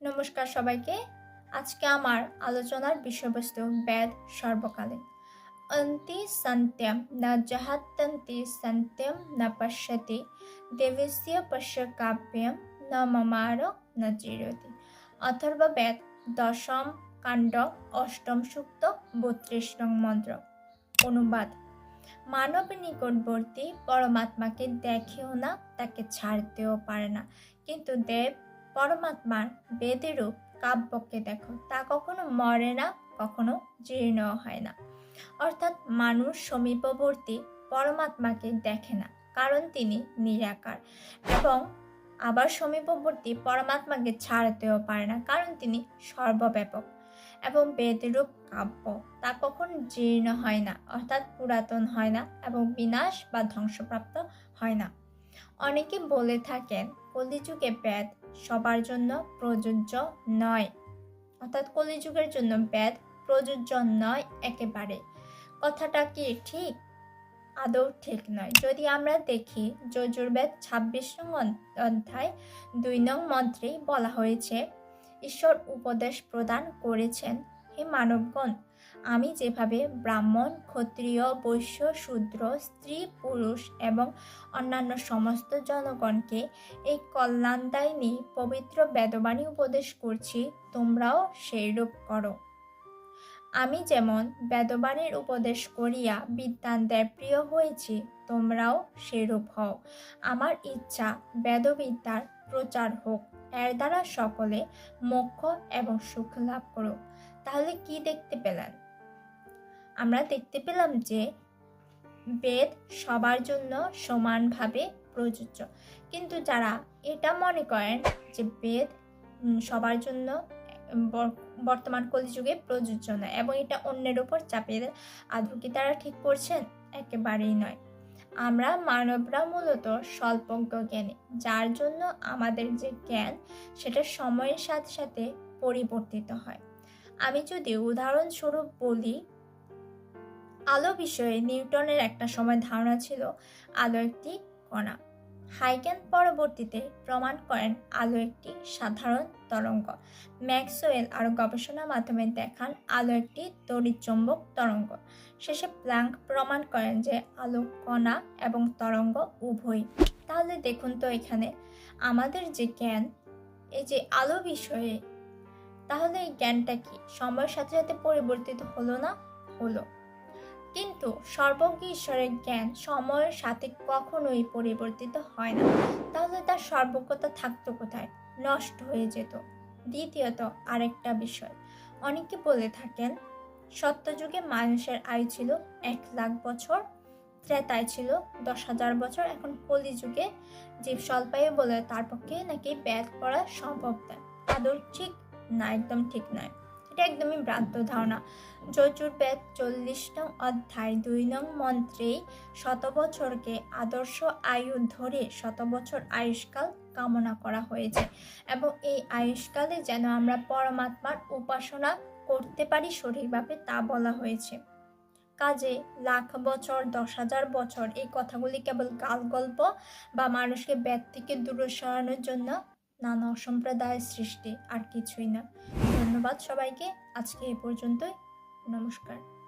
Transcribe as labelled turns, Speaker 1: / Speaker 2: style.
Speaker 1: নমস্কার সবাইকে। আজকে আমার আলোচনার বিষয়বস্তু বেদ সর্বকালীন। অন্তি সন্ত্যম না জহাত্যন্তি সন্ত্যম না পশ্যতি, দেবস্য পশ্য কাব্যম ন মমার ন চিরতি অথর্ব বেদ দশম কাণ্ড অষ্টম সূক্ত বত্রিশ নং মন্ত্র। অনুবাদ। মানব নিকটবর্তী পরমাত্মাকে দেখেও না, তাকে ছাড়তেও পারে না। কিন্তু দেব পরমাত্মার বেদেরূপ কাব্যকে দেখো, তা কখনো মরে না, কখনো জীর্ণ হয় না। অর্থাৎ মানুষ সমীপবর্তী পরমাত্মাকে দেখে না, কারণ তিনি নিরাকার। এবং আবার সমীপবর্তী পরমাত্মাকে ছাড়তেও পারে না, কারণ তিনি সর্বব্যাপক। এবং বেদরূপ কাব্য, তা কখন জীর্ণ হয় না, অর্থাৎ পুরাতন হয় না এবং বিনাশ বা ধ্বংসপ্রাপ্ত হয় না। অনেকে বলে থাকেন কলিযুগে বেদ সবার জন্য প্রযোজ্য নয়। অর্থাৎ কলিযুগের জন্য বেদ প্রযোজ্য নয় একেবারে। কথাটা কি ঠিক? আদৌ ঠিক নয়। যদি আমরা দেখি, যজুর্বেদ ছাব্বিশ নং অধ্যায় দুই নং মন্ত্রেই বলা হয়েছে, ঈশ্বর উপদেশ প্রদান করেছেন। হে মানবগণ আমি যেভাবে ব্রাহ্মণ, ক্ষত্রিয়, বৈশ্য, শূদ্র, স্ত্রী, পুরুষ এবং অন্যান্য সমস্ত জনগণকে এই কল্যাণদায়িনী, পবিত্র বেদবাণী উপদেশ করছি, তোমরাও সেইরূপ করো। আমি যেমন বেদবাণীর উপদেশ করিয়া বিদ্যান্তের প্রিয় হয়েছি, তোমরাও সেরূপ হও। আমার ইচ্ছা বেদবিদ্যার প্রচার হোক, এর দ্বারা সকলে মোক্ষ এবং সুখ লাভ করো তাহলে কি দেখতে পেলেন? আমরা দেখতে পেলাম যে বেদ সবার জন্য সমানভাবে প্রযোজ্য। কিন্তু যারা এটা মনে করেন যে বেদ সবার জন্য বর্তমান কলিযুগে প্রযোজ্য নয় এবং এটা অন্যের উপর চাপিয়ে দেয় কি তারা ঠিক করছেন, একেবারেই নয়। আমরা মানবরা মূলত স্বল্পজ্ঞ জ্ঞানী, যার জন্য আমাদের যে জ্ঞান, সেটা সময়ের সাথে সাথে পরিবর্তিত হয়। আমি যদি উদাহরণস্বরূপ বলি আলো বিষয়ে নিউটনের একটা সময় ধারণা ছিল আলো একটি কণা। হাইগেন পরবর্তীতে প্রমাণ করেন আলো একটি সাধারণ তরঙ্গ। ম্যাক্সওয়েল আর গবেষণার মাধ্যমে দেখান আলো একটি তড়িৎচুম্বক তরঙ্গ। শেষে প্ল্যাঙ্ক প্রমাণ করেন যে আলো কণা এবং তরঙ্গ উভয় তাহলে দেখুন তো এখানে আমাদের যে জ্ঞান, এই যে আলো বিষয়ে, তাহলে এই জ্ঞানটা কি? সময়ের সাথে সাথে পরিবর্তিত হলো না? হলো। কিন্তু সর্বজ্ঞ ঈশ্বরের জ্ঞান সময়ের সাথে কখনোই পরিবর্তিত হয় না। তাহলে তার সর্বজ্ঞতা থাকতো কোথায়? নষ্ট হয়ে যেত। দ্বিতীয়ত, আরেকটা বিষয়। অনেকে বলে থাকেন, সত্যযুগে মানুষের আয়ু ছিল এক লাখ বছর, ত্রেতায় ছিল দশ হাজার বছর, এখন কলিযুগে জীব স্বল্পায়ু বলে তার পক্ষে নাকি ব্যাগ করা সম্ভব নয়। আদৌ ঠিক না, একদম ঠিক নয়। এটা একদমই ভ্রান্ত ধারণা। যজুর্বেদ চল্লিশ নং অধ্যায় দুই নং মন্ত্রেই শত বছরকে আদর্শ আয়ু ধরে শত বছর আয়ুষ্কাল কামনা করা হয়েছে এবং এই আয়ুষ্কালে যেন আমরা পরমাত্মার উপাসনা করতে পারি সঠিকভাবে তা বলা হয়েছে। কাজে লাখ বছর, দশ হাজার বছর এই কথাগুলি কেবল গাল গল্প বা মানুষকে ব্যাগ থেকে দূরে সরানোর জন্য নানা অসম্প্রদায়ের সৃষ্টি আর কিছুই না। ধন্যবাদ সবাইকে। আজকে এ পর্যন্তই। নমস্কার।